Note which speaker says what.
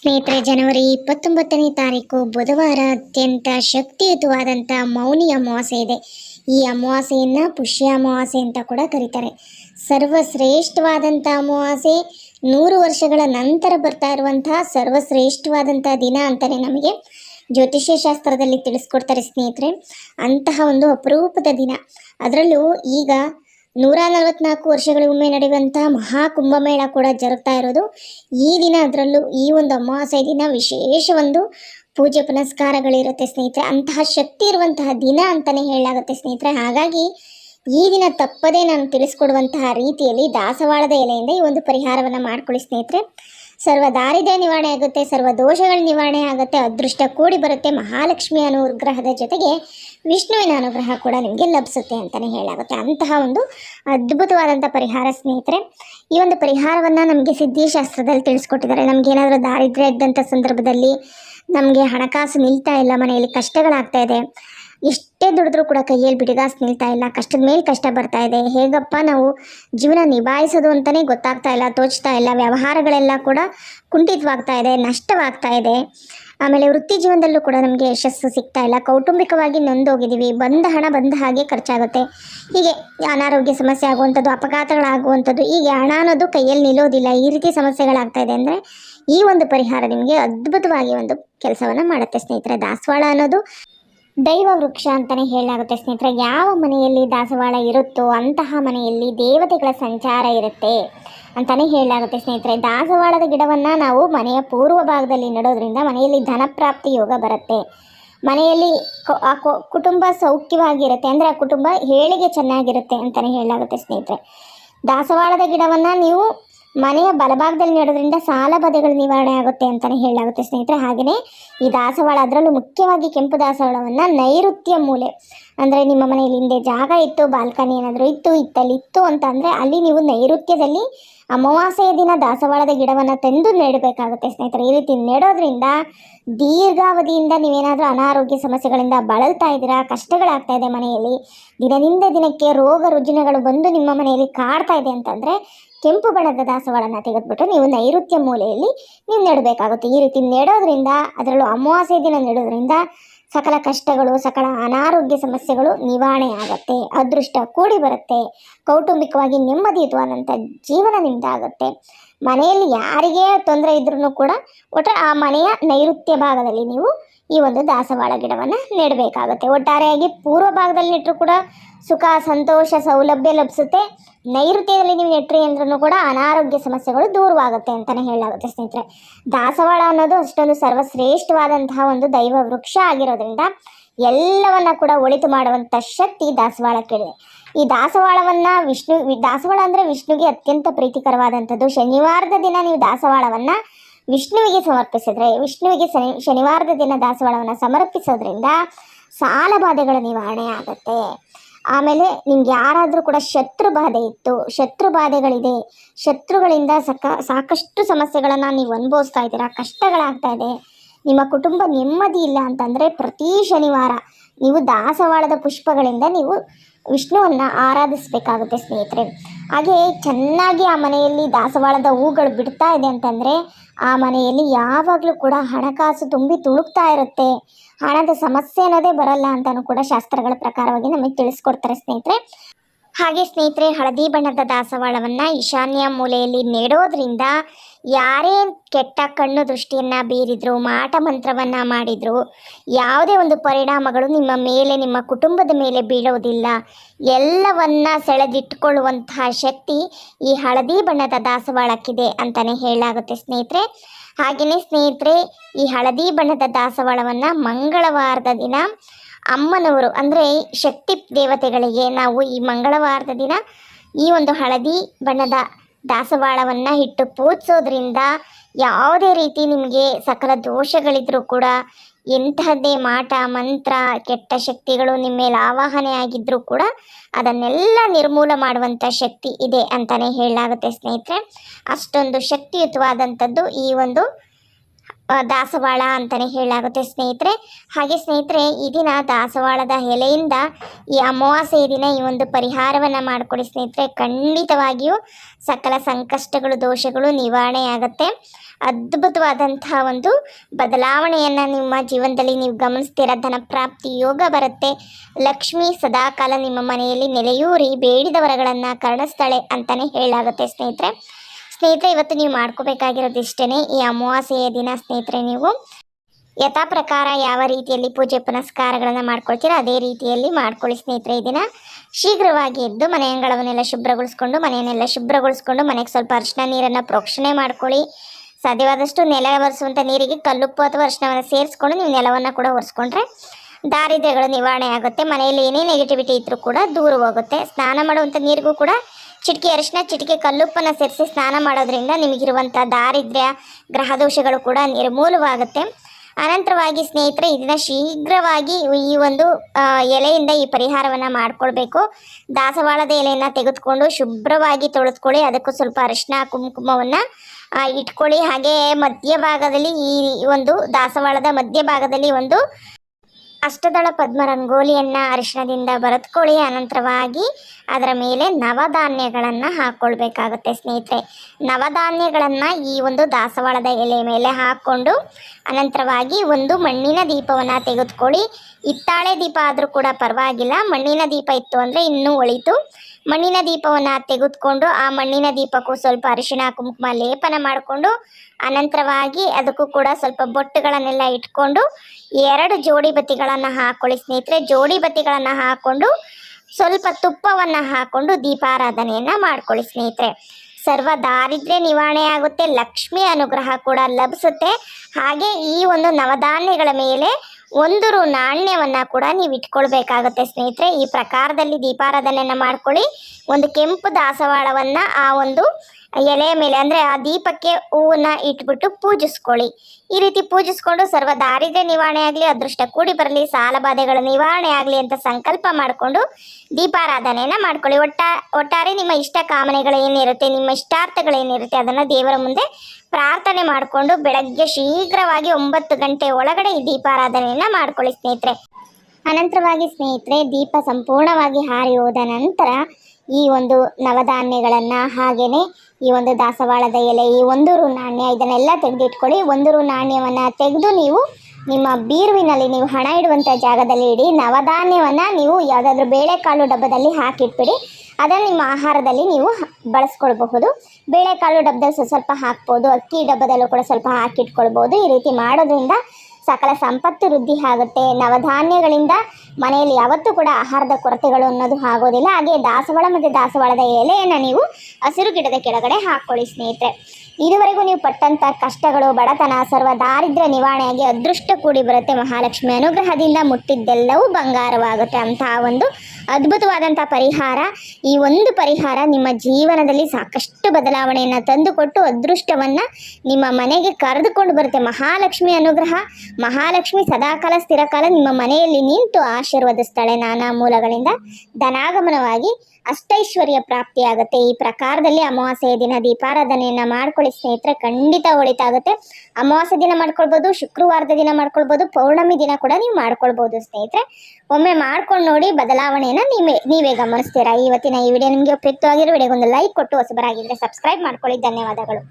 Speaker 1: ಸ್ನೇಹಿತರೆ, ಜನವರಿ ಇಪ್ಪತ್ತೊಂಬತ್ತನೇ ತಾರೀಕು ಬುಧವಾರ ಅತ್ಯಂತ ಶಕ್ತಿಯುತವಾದಂಥ ಮೌನಿ ಅಮಾವಾಸ್ಯೆ ಇದೆ. ಈ ಅಮಾವಾಸ್ಯೆಯನ್ನು ಪುಷ್ಯ ಅಮಾವಾಸ್ಯೆ ಅಂತ ಕೂಡ ಕರೀತಾರೆ. ಸರ್ವಶ್ರೇಷ್ಠವಾದಂಥ ಅಮಾವಾಸ್ಯೆ ನೂರು ವರ್ಷಗಳ ನಂತರ ಬರ್ತಾ ಇರುವಂತಹ ಸರ್ವಶ್ರೇಷ್ಠವಾದಂಥ ದಿನ ಅಂತಲೇ ನಮಗೆ ಜ್ಯೋತಿಷ್ಯ ಶಾಸ್ತ್ರದಲ್ಲಿ ತಿಳಿಸ್ಕೊಡ್ತಾರೆ ಸ್ನೇಹಿತರೆ. ಅಂತಹ ಒಂದು ಅಪರೂಪದ ದಿನ. ಅದರಲ್ಲೂ ಈಗ ನೂರ ನಲವತ್ನಾಲ್ಕು ವರ್ಷಗಳಿಗೊಮ್ಮೆ ನಡೆಯುವಂತಹ ಮಹಾ ಕುಂಭಮೇಳ ಕೂಡ ಜರುಗ್ತಾ ಇರೋದು. ಈ ದಿನ ಅದರಲ್ಲೂ ಈ ಒಂದು ಅಮಾವಾಸ್ಯ ದಿನ ವಿಶೇಷ ಒಂದು ಪೂಜೆ ಪುನಸ್ಕಾರಗಳಿರುತ್ತೆ ಸ್ನೇಹಿತರೆ. ಅಂತಹ ಶಕ್ತಿ ಇರುವಂತಹ ದಿನ ಅಂತಲೇ ಹೇಳಲಾಗುತ್ತೆ ಸ್ನೇಹಿತರೆ. ಹಾಗಾಗಿ ಈ ದಿನ ತಪ್ಪದೇ ನಾನು ತಿಳಿಸ್ಕೊಡುವಂತಹ ರೀತಿಯಲ್ಲಿ ದಾಸವಾಳದ ಎಲೆಯಿಂದ ಈ ಒಂದು ಪರಿಹಾರವನ್ನು ಮಾಡ್ಕೊಳ್ಳಿ ಸ್ನೇಹಿತರೆ. ಸರ್ವ ದಾರಿದ್ರ್ಯ ನಿವಾರಣೆ ಆಗುತ್ತೆ, ಸರ್ವ ದೋಷಗಳ ನಿವಾರಣೆ ಆಗುತ್ತೆ, ಅದೃಷ್ಟ ಕೂಡಿ ಬರುತ್ತೆ ಮಹಾಲಕ್ಷ್ಮಿ ಅನುಗ್ರಹದ ಜೊತೆಗೆ ವಿಷ್ಣುವಿನ ಅನುಗ್ರಹ ಕೂಡ ನಿಮಗೆ ಲಭಿಸುತ್ತೆ ಅಂತಲೇ ಹೇಳಾಗುತ್ತೆ ಅಂತಹ ಒಂದು ಅದ್ಭುತವಾದಂಥ ಪರಿಹಾರ ಸ್ನೇಹಿತರೆ, ಈ ಒಂದು ಪರಿಹಾರವನ್ನು ನಮಗೆ ಸಿದ್ಧಿಶಾಸ್ತ್ರದಲ್ಲಿ ತಿಳಿಸ್ಕೊಟ್ಟಿದ್ದಾರೆ. ನಮಗೇನಾದರೂ ದಾರಿದ್ರ್ಯ ಇದ್ದಂಥ ಸಂದರ್ಭದಲ್ಲಿ ನಮಗೆ ಹಣಕಾಸು ನಿಲ್ತಾ ಇಲ್ಲ, ಮನೆಯಲ್ಲಿ ಕಷ್ಟಗಳಾಗ್ತಾ ಇದೆ ಎಷ್ಟೇ ದುಡಿದ್ರೂ ಕೂಡ ಕೈಯಲ್ಲಿ ಬಿಡಿಗಾಸು ನಿಲ್ತಾ ಇಲ್ಲ. ಕಷ್ಟದ ಮೇಲೆ ಕಷ್ಟ ಬರ್ತಾ ಇದೆ. ಹೇಗಪ್ಪ ನಾವು ಜೀವನ ನಿಭಾಯಿಸೋದು ಅಂತಲೇ ಗೊತ್ತಾಗ್ತಾ ಇಲ್ಲ, ತೋಚ್ತಾ ಇಲ್ಲ. ವ್ಯವಹಾರಗಳೆಲ್ಲ ಕೂಡ ಕುಂಠಿತವಾಗ್ತಾ ಇದೆ, ನಷ್ಟವಾಗ್ತಾ ಇದೆ. ಆಮೇಲೆ ವೃತ್ತಿ ಜೀವನದಲ್ಲೂ ಕೂಡ ನಮಗೆ ಯಶಸ್ಸು ಸಿಗ್ತಾ ಇಲ್ಲ. ಕೌಟುಂಬಿಕವಾಗಿ ನೊಂದೋಗಿದ್ದೀವಿ. ಬಂದ ಹಣ ಬಂದ ಹಾಗೆ ಖರ್ಚಾಗುತ್ತೆ. ಹೀಗೆ ಅನಾರೋಗ್ಯ ಸಮಸ್ಯೆ ಆಗುವಂಥದ್ದು, ಅಪಘಾತಗಳಾಗುವಂಥದ್ದು, ಹೀಗೆ ಹಣ ಅನ್ನೋದು ಕೈಯಲ್ಲಿ ನಿಲ್ಲೋದಿಲ್ಲ. ಈ ರೀತಿ ಸಮಸ್ಯೆಗಳಾಗ್ತಾ ಇದೆ ಅಂದರೆ ಈ ಒಂದು ಪರಿಹಾರ ನಿಮಗೆ ಅದ್ಭುತವಾಗಿ ಒಂದು ಕೆಲಸವನ್ನು ಮಾಡುತ್ತೆ ಸ್ನೇಹಿತರೆ. ದಾಸವಾಳ ಅನ್ನೋದು ದೈವ ವೃಕ್ಷ ಅಂತಲೇ ಹೇಳಲಾಗುತ್ತೆ ಸ್ನೇಹಿತರೆ. ಯಾವ ಮನೆಯಲ್ಲಿ ದಾಸವಾಳ ಇರುತ್ತೋ ಅಂತಹ ಮನೆಯಲ್ಲಿ ದೇವತೆಗಳ ಸಂಚಾರ ಇರುತ್ತೆ ಅಂತಲೇ ಹೇಳಲಾಗುತ್ತೆ ಸ್ನೇಹಿತರೆ. ದಾಸವಾಳದ ಗಿಡವನ್ನು ನಾವು ಮನೆಯ ಪೂರ್ವ ಭಾಗದಲ್ಲಿ ನೆಡೋದ್ರಿಂದ ಮನೆಯಲ್ಲಿ ಧನಪ್ರಾಪ್ತಿ ಯೋಗ ಬರುತ್ತೆ. ಮನೆಯಲ್ಲಿ ಕುಟುಂಬ ಸೌಖ್ಯವಾಗಿರುತ್ತೆ. ಅಂದರೆ ಆ ಕುಟುಂಬ ಹೇಳಿಗೆ ಚೆನ್ನಾಗಿರುತ್ತೆ ಅಂತಲೇ ಹೇಳಲಾಗುತ್ತೆ ಸ್ನೇಹಿತರೆ. ದಾಸವಾಳದ ಗಿಡವನ್ನು ನೀವು ಮನೆಯ ಬಲಭಾಗದಲ್ಲಿ ನೆಡೋದ್ರಿಂದ ಸಾಲ ಬದೆಗಳು ನಿವಾರಣೆ ಆಗುತ್ತೆ ಅಂತಲೇ ಹೇಳಲಾಗುತ್ತೆ ಸ್ನೇಹಿತರೆ. ಹಾಗೆಯೇ ಈ ದಾಸವಾಳ ಅದರಲ್ಲೂ ಮುಖ್ಯವಾಗಿ ಕೆಂಪು ದಾಸವಾಳವನ್ನು ನೈಋತ್ಯ ಮೂಲೆ, ಅಂದರೆ ನಿಮ್ಮ ಮನೆಯಲ್ಲಿ ಹಿಂದೆ ಜಾಗ ಇತ್ತು, ಬಾಲ್ಕನಿ ಏನಾದರೂ ಇತ್ತು ಇತ್ತಲ್ಲಿ ಇತ್ತು ಅಂತ ಅಂದರೆ ಅಲ್ಲಿ ನೀವು ನೈಋತ್ಯದಲ್ಲಿ ಅಮಾವಾಸ್ಯೆಯ ದಿನ ದಾಸವಾಳದ ಗಿಡವನ್ನು ತಂದು ನೆಡಬೇಕಾಗುತ್ತೆ ಸ್ನೇಹಿತರೆ. ಈ ರೀತಿ ನೆಡೋದ್ರಿಂದ ದೀರ್ಘಾವಧಿಯಿಂದ ನೀವೇನಾದರೂ ಅನಾರೋಗ್ಯ ಸಮಸ್ಯೆಗಳಿಂದ ಬಳಲ್ತಾ ಇದ್ದೀರಾ, ಕಷ್ಟಗಳಾಗ್ತಾ ಇದೆ ಮನೆಯಲ್ಲಿ, ದಿನದಿಂದ ದಿನಕ್ಕೆ ರೋಗ ರುಜಿನಗಳು ಬಂದು ನಿಮ್ಮ ಮನೆಯಲ್ಲಿ ಕಾಡ್ತಾ ಇದೆ ಅಂತಂದರೆ ಕೆಂಪು ಬಣ್ಣದ ದಾಸವಾಳನ ತೆಗೆದುಬಿಟ್ಟು ನೀವು ನೈಋತ್ಯ ಮೂಲೆಯಲ್ಲಿ ನೀವು ನೆಡಬೇಕಾಗುತ್ತೆ ಈ ರೀತಿ ನೆಡೋದ್ರಿಂದ, ಅದರಲ್ಲೂ ಅಮಾವಾಸ್ಯ ದಿನ ನೆಡೋದ್ರಿಂದ ಸಕಲ ಕಷ್ಟಗಳು, ಸಕಲ ಅನಾರೋಗ್ಯ ಸಮಸ್ಯೆಗಳು ನಿವಾರಣೆ ಆಗುತ್ತೆ. ಅದೃಷ್ಟ ಕೂಡಿ ಬರುತ್ತೆ. ಕೌಟುಂಬಿಕವಾಗಿ ನೆಮ್ಮದಿಯುತವಾದಂಥ ಜೀವನ ನಿಮ್ದಾಗುತ್ತೆ. ಮನೆಯಲ್ಲಿ ಯಾರಿಗೇ ತೊಂದರೆ ಇದ್ರೂ ಕೂಡ ಒಟ್ಟು ಆ ಮನೆಯ ನೈಋತ್ಯ ಭಾಗದಲ್ಲಿ ನೀವು ಈ ಒಂದು ದಾಸವಾಳ ಗಿಡವನ್ನು ನೆಡಬೇಕಾಗುತ್ತೆ. ಒಟ್ಟಾರೆಯಾಗಿ ಪೂರ್ವ ಭಾಗದಲ್ಲಿ ನೆಟ್ಟರು ಕೂಡ ಸುಖ, ಸಂತೋಷ, ಸೌಲಭ್ಯ ಲಭಿಸುತ್ತೆ. ನೈಋತ್ಯದಲ್ಲಿ ನೀವು ನೆಟ್ರಿ ಅಂದ್ರೂ ಕೂಡ ಅನಾರೋಗ್ಯ ಸಮಸ್ಯೆಗಳು ದೂರವಾಗುತ್ತೆ ಅಂತಲೇ ಹೇಳಲಾಗುತ್ತೆ ಸ್ನೇಹಿತರೆ. ದಾಸವಾಳ ಅನ್ನೋದು ಅಷ್ಟೊಂದು ಸರ್ವಶ್ರೇಷ್ಠವಾದಂತಹ ಒಂದು ದೈವ ವೃಕ್ಷ ಆಗಿರೋದ್ರಿಂದ ಎಲ್ಲವನ್ನ ಕೂಡ ಒಳಿತು ಮಾಡುವಂಥ ಶಕ್ತಿ ದಾಸವಾಳಕ್ಕಿದೆ ಈ ದಾಸವಾಳವನ್ನು ವಿಷ್ಣು, ದಾಸವಾಳ ಅಂದರೆ ವಿಷ್ಣುಗೆ ಅತ್ಯಂತ ಪ್ರೀತಿಕರವಾದಂಥದ್ದು. ಶನಿವಾರದ ದಿನ ನೀವು ದಾಸವಾಳವನ್ನು ವಿಷ್ಣುವಿಗೆ ಸಮರ್ಪಿಸಿದ್ರೆ, ವಿಷ್ಣುವಿಗೆ ಶನಿ, ಶನಿವಾರದ ದಿನ ದಾಸವಾಳವನ್ನು ಸಮರ್ಪಿಸೋದ್ರಿಂದ ಸಾಲ ಬಾಧೆಗಳ ನಿವಾರಣೆ ಆಗುತ್ತೆ. ಆಮೇಲೆ ನಿಮ್ಗೆ ಯಾರಾದರೂ ಕೂಡ ಶತ್ರು ಬಾಧೆ ಇತ್ತು, ಶತ್ರು ಬಾಧೆಗಳಿದೆ, ಶತ್ರುಗಳಿಂದ ಸಕ, ಸಾಕಷ್ಟು ಸಮಸ್ಯೆಗಳನ್ನು ನೀವು ಅನುಭವಿಸ್ತಾ ಇದ್ದೀರಾ, ಕಷ್ಟಗಳಾಗ್ತಾ ಇದೆ, ನಿಮ್ಮ ಕುಟುಂಬ ನೆಮ್ಮದಿ ಇಲ್ಲ ಅಂತಂದರೆ ಪ್ರತಿ ಶನಿವಾರ ನೀವು ದಾಸವಾಳದ ಪುಷ್ಪಗಳಿಂದ ನೀವು ವಿಷ್ಣುವನ್ನು ಆರಾಧಿಸಬೇಕಾಗುತ್ತೆ ಸ್ನೇಹಿತರೆ. ಹಾಗೆ ಚೆನ್ನಾಗಿ ಆ ಮನೆಯಲ್ಲಿ ದಾಸವಾಳದ ಹೂಗಳು ಬಿಡ್ತಾ ಇದೆ ಅಂತಂದರೆ ಆ ಮನೆಯಲ್ಲಿ ಯಾವಾಗಲೂ ಕೂಡ ಹಣಕಾಸು ತುಂಬಿ ತುಳುಕ್ತಾ ಇರುತ್ತೆ. ಹಣದ ಸಮಸ್ಯೆ ಅನ್ನೋದೇ ಬರಲ್ಲ ಅಂತಲೂ ಕೂಡ ಶಾಸ್ತ್ರಗಳ ಪ್ರಕಾರವಾಗಿ ನಮಗೆ ತಿಳಿಸ್ಕೊಡ್ತಾರೆ ಸ್ನೇಹಿತರೆ. ಹಾಗೆ ಸ್ನೇಹಿತರೆ, ಹಳದಿ ಬಣ್ಣದ ದಾಸವಾಳವನ್ನು ಈಶಾನ್ಯ ಮೂಲೆಯಲ್ಲಿ ನೆಡೋದ್ರಿಂದ ಯಾರೇ ಕೆಟ್ಟ ಕಣ್ಣು ದೃಷ್ಟಿಯನ್ನು ಬೀರಿದ್ರು, ಮಾಟ ಮಂತ್ರವನ್ನು ಮಾಡಿದ್ರು, ಯಾವುದೇ ಒಂದು ಪರಿಣಾಮಗಳು ನಿಮ್ಮ ಮೇಲೆ, ನಿಮ್ಮ ಕುಟುಂಬದ ಮೇಲೆ ಬೀಳೋದಿಲ್ಲ. ಎಲ್ಲವನ್ನ ಸೆಳೆದಿಟ್ಟುಕೊಳ್ಳುವಂತಹ ಶಕ್ತಿ ಈ ಹಳದಿ ಬಣ್ಣದ ದಾಸವಾಳಕ್ಕಿದೆ ಅಂತಲೇ ಹೇಳಲಾಗುತ್ತೆ ಸ್ನೇಹಿತರೆ. ಹಾಗೆಯೇ ಸ್ನೇಹಿತರೆ, ಈ ಹಳದಿ ಬಣ್ಣದ ದಾಸವಾಳವನ್ನು ಮಂಗಳವಾರದ ದಿನ ಅಮ್ಮನವರು, ಅಂದರೆ ಶಕ್ತಿ ದೇವತೆಗಳಿಗೆ ನಾವು ಈ ಮಂಗಳವಾರದ ದಿನ ಈ ಒಂದು ಹಳದಿ ಬಣ್ಣದ ದಾಸವಾಳವನ್ನು ಇಟ್ಟು ಪೂಜಿಸೋದ್ರಿಂದ ಯಾವುದೇ ರೀತಿ ನಿಮಗೆ ಸಕಲ ದೋಷಗಳಿದ್ರೂ ಕೂಡ ಎಂತಹದ್ದೇ ಮಾಟ, ಮಂತ್ರ, ಕೆಟ್ಟ ಶಕ್ತಿಗಳು ನಿಮ್ಮ ಮೇಲೆ ಆವಾಹನೆ ಆಗಿದ್ರೂ ಕೂಡ ಅದನ್ನೆಲ್ಲ ನಿರ್ಮೂಲ ಮಾಡುವಂಥ ಶಕ್ತಿ ಇದೆ ಅಂತಲೇ ಹೇಳಲಾಗುತ್ತೆ ಸ್ನೇಹಿತರೆ. ಅಷ್ಟೊಂದು ಶಕ್ತಿಯುತವಾದಂಥದ್ದು ಈ ಒಂದು ದಾಸವಾಳ ಅಂತಲೇ ಹೇಳಲಾಗುತ್ತೆ ಸ್ನೇಹಿತರೆ. ಹಾಗೆ ಸ್ನೇಹಿತರೆ, ಈ ದಿನ ದಾಸವಾಳದ ಎಲೆಯಿಂದ ಈ ಅಮಾವಾಸ್ಯೆ ದಿನ ಈ ಒಂದು ಪರಿಹಾರವನ್ನು ಮಾಡಿಕೊಡಿ ಸ್ನೇಹಿತರೆ. ಖಂಡಿತವಾಗಿಯೂ ಸಕಲ ಸಂಕಷ್ಟಗಳು, ದೋಷಗಳು ನಿವಾರಣೆ ಆಗುತ್ತೆ. ಅದ್ಭುತವಾದಂತಹ ಒಂದು ಬದಲಾವಣೆಯನ್ನು ನಿಮ್ಮ ಜೀವನದಲ್ಲಿ ನೀವು ಗಮನಿಸ್ತೀರ. ಧನ ಪ್ರಾಪ್ತಿ ಯೋಗ ಬರುತ್ತೆ. ಲಕ್ಷ್ಮಿ ಸದಾಕಾಲ ನಿಮ್ಮ ಮನೆಯಲ್ಲಿ ನೆಲೆಯೂರಿ, ಬೇಡಿದ ವರಗಳನ್ನು ಕರುಣಿಸ್ತಾಳೆ ಅಂತಲೇ ಹೇಳಲಾಗುತ್ತೆ ಸ್ನೇಹಿತರೆ. ಸ್ನೇಹಿತರೆ, ಇವತ್ತು ನೀವು ಮಾಡ್ಕೋಬೇಕಾಗಿರೋದು ಇಷ್ಟೇ ಈ ಅಮಾವಾಸ್ಯೆಯ ದಿನ ಸ್ನೇಹಿತರೆ ನೀವು. ಯಥಾ ಪ್ರಕಾರ ಯಾವ ರೀತಿಯಲ್ಲಿ ಪೂಜೆ ಪುನಸ್ಕಾರಗಳನ್ನು ಮಾಡ್ಕೊಳ್ತೀರೋ ಅದೇ ರೀತಿಯಲ್ಲಿ ಮಾಡ್ಕೊಳ್ಳಿ ಸ್ನೇಹಿತರೆ ಈ ದಿನ. ಶೀಘ್ರವಾಗಿ ಎದ್ದು ಮನೆ ಅಂಗಳವನ್ನೆಲ್ಲ ಶುಭ್ರಗೊಳಿಸ್ಕೊಂಡು, ಮನೆಯನ್ನೆಲ್ಲ ಶುಭ್ರಗೊಳಿಸ್ಕೊಂಡು ಮನೆಗೆ ಸ್ವಲ್ಪ ಅರಿಶಿನ ನೀರನ್ನು ಪ್ರೋಕ್ಷಣೆ ಮಾಡ್ಕೊಳ್ಳಿ. ಸಾಧ್ಯವಾದಷ್ಟು ನೆಲ ಒರೆಸುವಂಥ ನೀರಿಗೆ ಕಲ್ಲುಪ್ಪು ಅಥವಾ ಅರಿಶಿನವನ್ನು ಸೇರಿಸ್ಕೊಂಡು ನೀವು ನೆಲವನ್ನು ಕೂಡ ಒರೆಸ್ಕೊಂಡ್ರೆ ದಾರಿದ್ರ್ಯಗಳು ನಿವಾರಣೆ ಆಗುತ್ತೆ. ಮನೆಯಲ್ಲಿ ಏನೇ ನೆಗೆಟಿವಿಟಿ ಇದ್ದರೂ ಕೂಡ ದೂರ ಹೋಗುತ್ತೆ. ಸ್ನಾನ ಮಾಡುವಂಥ ನೀರಿಗೂ ಕೂಡ ಚಿಟಿಕೆ ಅರಿಶಿನ, ಚಿಟಿಕೆ ಕಲ್ಲುಪ್ಪನ್ನು ಸೇರಿಸಿ ಸ್ನಾನ ಮಾಡೋದ್ರಿಂದ ನಿಮಗಿರುವಂಥ ದಾರಿದ್ರ್ಯ, ಗ್ರಹದೋಷಗಳು ಕೂಡ ನಿರ್ಮೂಲವಾಗುತ್ತೆ. ಅನಂತರವಾಗಿ ಸ್ನೇಹಿತರೆ ಇದನ್ನು ಶೀಘ್ರವಾಗಿ ಈ ಒಂದು ಎಲೆಯಿಂದ ಈ ಪರಿಹಾರವನ್ನು ಮಾಡಿಕೊಳ್ಬೇಕು. ದಾಸವಾಳದ ಎಲೆಯನ್ನು ತೆಗೆದುಕೊಂಡು ಶುಭ್ರವಾಗಿ ತೊಳೆದುಕೊಳ್ಳಿ. ಅದಕ್ಕೂ ಸ್ವಲ್ಪ ಅರಿಶಿನ, ಕುಂಕುಮವನ್ನು ಇಟ್ಕೊಳ್ಳಿ. ಹಾಗೆ ಮಧ್ಯಭಾಗದಲ್ಲಿ ಈ ಒಂದು ದಾಸವಾಳದ ಮಧ್ಯಭಾಗದಲ್ಲಿ ಒಂದು ಅಷ್ಟದಳ ಪದ್ಮ ರಂಗೋಲಿಯನ್ನ ಅರಿಶಿಣದಿಂದ ಬರೆದುಕೊಳ್ಳಿ. ಅನಂತರವಾಗಿ ಅದರ ಮೇಲೆ ನವಧಾನ್ಯಗಳನ್ನು ಹಾಕ್ಕೊಳ್ಬೇಕಾಗುತ್ತೆ ಸ್ನೇಹಿತರೆ. ನವಧಾನ್ಯಗಳನ್ನು ಈ ಒಂದು ದಾಸವಾಳದ ಎಲೆ ಮೇಲೆ ಹಾಕ್ಕೊಂಡು ಅನಂತರವಾಗಿ ಒಂದು ಮಣ್ಣಿನ ದೀಪವನ್ನು ತೆಗೆದುಕೊಳ್ಳಿ. ಹಿತ್ತಾಳೆ ದೀಪ ಆದರೂ ಕೂಡ ಪರವಾಗಿಲ್ಲ. ಮಣ್ಣಿನ ದೀಪ ಇತ್ತು ಅಂದರೆ ಇನ್ನೂ ಒಳಿತು. ಮಣ್ಣಿನ ದೀಪವನ್ನು ತೆಗೆದುಕೊಂಡು ಆ ಮಣ್ಣಿನ ದೀಪಕ್ಕೂ ಸ್ವಲ್ಪ ಅರಿಶಿಣ, ಕುಂಕುಮ, ಲೇಪನ ಮಾಡಿಕೊಂಡು ಅನಂತರವಾಗಿ ಅದಕ್ಕೂ ಕೂಡ ಸ್ವಲ್ಪ ಬೊಟ್ಟುಗಳನ್ನೆಲ್ಲ ಇಟ್ಕೊಂಡು ಎರಡು ಜೋಡಿ ಬತ್ತಿಗಳನ್ನು ಹಾಕೊಳ್ಳಿ ಸ್ನೇಹಿತರೆ. ಜೋಡಿ ಬತ್ತಿಗಳನ್ನು ಹಾಕ್ಕೊಂಡು ಸ್ವಲ್ಪ ತುಪ್ಪವನ್ನು ಹಾಕ್ಕೊಂಡು ದೀಪಾರಾಧನೆಯನ್ನು ಮಾಡ್ಕೊಳ್ಳಿ ಸ್ನೇಹಿತರೆ. ಸರ್ವ ದಾರಿದ್ರ್ಯ ನಿವಾರಣೆ ಆಗುತ್ತೆ, ಲಕ್ಷ್ಮಿ ಅನುಗ್ರಹ ಕೂಡ ಲಭಿಸುತ್ತೆ. ಹಾಗೆ ಈ ಒಂದು ನವಧಾನ್ಯಗಳ ಮೇಲೆ ಒಂದು ರು ನಾಣ್ಯವನ್ನ ಕೂಡ ನೀವು ಇಟ್ಕೊಳ್ಬೇಕಾಗುತ್ತೆ ಸ್ನೇಹಿತರೆ. ಈ ಪ್ರಕಾರದಲ್ಲಿ ದೀಪಾರಾಧನೆಯನ್ನು ಮಾಡ್ಕೊಳ್ಳಿ. ಒಂದು ಕೆಂಪು ದಾಸವಾಳವನ್ನ ಆ ಒಂದು ಎಲೆಯ ಮೇಲೆ, ಅಂದರೆ ಆ ದೀಪಕ್ಕೆ ಹೂವನ್ನ ಇಟ್ಬಿಟ್ಟು ಪೂಜಿಸ್ಕೊಳ್ಳಿ. ಈ ರೀತಿ ಪೂಜಿಸ್ಕೊಂಡು ಸರ್ವ ದಾರಿದ್ರ್ಯ ನಿವಾರಣೆ ಆಗಲಿ, ಅದೃಷ್ಟ ಕೂಡಿ ಬರಲಿ, ಸಾಲ ಬಾಧೆಗಳ ನಿವಾರಣೆ ಆಗಲಿ ಅಂತ ಸಂಕಲ್ಪ ಮಾಡಿಕೊಂಡು ದೀಪಾರಾಧನೆಯನ್ನು ಮಾಡ್ಕೊಳ್ಳಿ. ಒಟ್ಟ, ಒಟ್ಟಾರೆ ನಿಮ್ಮ ಇಷ್ಟ ಕಾಮನೆಗಳು ಏನಿರುತ್ತೆ, ನಿಮ್ಮ ಇಷ್ಟಾರ್ಥಗಳೇನಿರುತ್ತೆ ಅದನ್ನು ದೇವರ ಮುಂದೆ ಪ್ರಾರ್ಥನೆ ಮಾಡಿಕೊಂಡು ಬೆಳಗ್ಗೆ ಶೀಘ್ರವಾಗಿ ಒಂಬತ್ತು ಗಂಟೆ ಒಳಗಡೆ ಈ ದೀಪಾರಾಧನೆಯನ್ನು ಮಾಡ್ಕೊಳ್ಳಿ ಸ್ನೇಹಿತರೆ. ಅನಂತರವಾಗಿ ಸ್ನೇಹಿತರೆ, ದೀಪ ಸಂಪೂರ್ಣವಾಗಿ ಹಾರಿ ಹೋದ ನಂತರ ಈ ಒಂದು ನವಧಾನ್ಯಗಳನ್ನು ಹಾಗೆಯೇ ಈ ಒಂದು ದಾಸವಾಳದ ಎಲೆ, ಈ ಒಂದು ರು ನಾಣ್ಯ ಇದನ್ನೆಲ್ಲ ತೆಗೆದಿಟ್ಕೊಳ್ಳಿ. ಒಂದು ರು ನಾಣ್ಯವನ್ನು ತೆಗೆದು ನೀವು ನಿಮ್ಮ ಬೀರುವಿನಲ್ಲಿ ನೀವು ಹಣ ಇಡುವಂಥ ಜಾಗದಲ್ಲಿ ಇಡಿ, ನವಧಾನ್ಯವನ್ನು ನೀವು ಯಾವುದಾದ್ರೂ ಬೇಳೆಕಾಳು ಡಬ್ಬದಲ್ಲಿ ಹಾಕಿಟ್ಬಿಡಿ. ಅದನ್ನು ನಿಮ್ಮ ಆಹಾರದಲ್ಲಿ ನೀವು ಬಳಸ್ಕೊಳ್ಬಹುದು. ಬೇಳೆಕಾಳು ಡಬ್ಬದಲ್ಲಿ ಸ್ವಲ್ಪ ಸ್ವಲ್ಪ ಹಾಕ್ಬೋದು, ಅಕ್ಕಿ ಡಬ್ಬದಲ್ಲೂ ಕೂಡ ಸ್ವಲ್ಪ ಹಾಕಿಟ್ಕೊಳ್ಬೋದು. ಈ ರೀತಿ ಮಾಡೋದ್ರಿಂದ ಸಕಲ ಸಂಪತ್ತು ವೃದ್ಧಿ ಆಗುತ್ತೆ. ನವಧಾನ್ಯಗಳಿಂದ ಮನೆಯಲ್ಲಿ ಯಾವತ್ತೂ ಕೂಡ ಆಹಾರದ ಕೊರತೆಗಳು ಅನ್ನೋದು ಆಗೋದಿಲ್ಲ. ಹಾಗೆ ದಾಸವಾಳ ಮತ್ತು ದಾಸವಾಳದ ಎಲೆಯನ್ನು ನೀವು ಹಸಿರು ಗಿಡದ ಕೆಳಗಡೆ ಹಾಕ್ಕೊಳ್ಳಿ ಸ್ನೇಹಿತರೆ. ಇದುವರೆಗೂ ನೀವು ಪಟ್ಟಂಥ ಕಷ್ಟಗಳು, ಬಡತನ ಸರ್ವ ದಾರಿದ್ರ್ಯ ನಿವಾರಣೆಯಾಗಿ ಅದೃಷ್ಟ ಕೂಡಿ ಬರುತ್ತೆ ಮಹಾಲಕ್ಷ್ಮಿ. ಅನುಗ್ರಹದಿಂದ ಮುಟ್ಟಿದ್ದೆಲ್ಲವೂ ಬಂಗಾರವಾಗುತ್ತೆ ಅಂತಹ ಒಂದು ಅದ್ಭುತವಾದಂಥ ಪರಿಹಾರ. ಈ ಒಂದು ಪರಿಹಾರ ನಿಮ್ಮ ಜೀವನದಲ್ಲಿ ಸಾಕಷ್ಟು ಬದಲಾವಣೆಯನ್ನು ತಂದುಕೊಟ್ಟು ಅದೃಷ್ಟವನ್ನು ನಿಮ್ಮ ಮನೆಗೆ ಕರೆದುಕೊಂಡು ಬರುತ್ತೆ ಮಹಾಲಕ್ಷ್ಮಿ ಅನುಗ್ರಹ. ಮಹಾಲಕ್ಷ್ಮಿ ಸದಾಕಾಲ ಸ್ಥಿರಕಾಲ ನಿಮ್ಮ ಮನೆಯಲ್ಲಿ ನಿಂತು ಆಶೀರ್ವದಿಸ್ತಾಳೆ ನಾನಾ ಮೂಲಗಳಿಂದ ಧನಾಗಮನವಾಗಿ ಅಷ್ಟೈಶ್ವರ್ಯ ಪ್ರಾಪ್ತಿಯಾಗುತ್ತೆ. ಈ ಪ್ರಕಾರದಲ್ಲಿ ಅಮಾವಾಸ್ಯೆಯ ದಿನ ದೀಪಾರಾಧನೆಯನ್ನು ಮಾಡ್ಕೊಳ್ಳಿ ಸ್ನೇಹಿತರೆ. ಖಂಡಿತ ಒಳಿತಾಗುತ್ತೆ. ಅಮಾವಾಸ್ಯೆ ದಿನ ಮಾಡ್ಕೊಳ್ಬೋದು, ಶುಕ್ರವಾರದ ದಿನ ಮಾಡ್ಕೊಳ್ಬೋದು, ಪೌರ್ಣಮಿ ದಿನ ಕೂಡ ನೀವು ಮಾಡ್ಕೊಳ್ಬೋದು ಸ್ನೇಹಿತರೆ. ಒಮ್ಮೆ ಮಾಡ್ಕೊಂಡು ನೋಡಿ ಬದಲಾವಣೆಯನ್ನು ನೀವೇ ನೀವೇ ಗಮನಿಸ್ತೀರಾ. ಇವತ್ತಿನ ಈ ವಿಡಿಯೋ ನಿಮಗೆ ಉಪಯುಕ್ತವಾಗಿರೋ ವಿಡಿಯೋಗೊಂದು ಲೈಕ್ ಕೊಟ್ಟು ಹೊಸಬರಾಗಿದ್ದರೆ ಸಬ್ಸ್ಕ್ರೈಬ್ ಮಾಡ್ಕೊಳ್ಳಿ. ಧನ್ಯವಾದಗಳು.